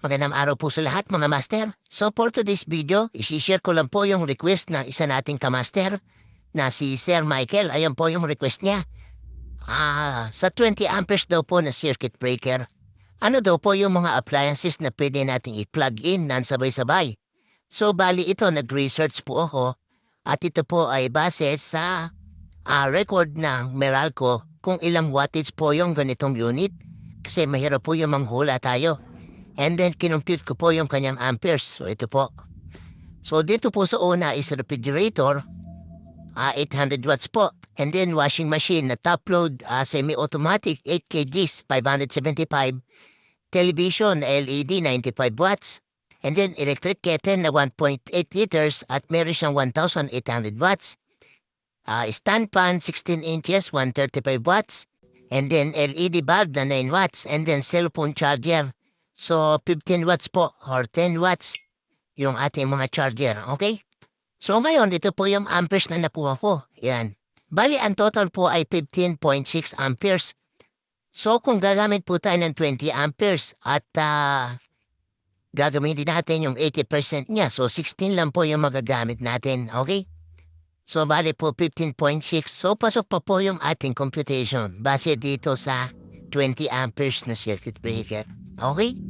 Magandang araw po sa lahat mga master. So for today's video, isishare ko lang po yung request ng isa nating kamaster na si Sir Michael. Ayan po yung request niya. Ah, sa 20 amperes daw po na circuit breaker. Ano daw po yung mga appliances na pwede nating i-plug in nan sabay-sabay? So bali ito, nag-research po ako at ito po ay base sa ah, record ng Meralco kung ilang wattage po yung ganitong unit kasi mahirap po yung manghula tayo. And then, kinumpute ko po yung kanyang amperes. So, ito po. So, dito po sa una is refrigerator. ah 800 watts po. And then, washing machine na top load, ah, semi-automatic, 8 kgs, 575. Television, LED, 95 watts. And then, electric kettle na 1.8 liters at meron siyang 1,800 watts. Ah stand fan, 16 inches, 135 watts. And then, LED bulb na 9 watts. And then, cellphone charger. So, 15 watts po or 10 watts yung ating mga charger, okay? So, ngayon, ito po yung amperes na nakuha ko. Yan. Bali, ang total po ay 15.6 amperes. So, kung gagamit po tayo ng 20 amperes at ah, gagamitin natin yung 80% niya, so 16 lang po yung magagamit natin, okay? So, bali po 15.6. So, pasok pa po yung ating computation base dito sa 20 amperes na circuit breaker. Okay?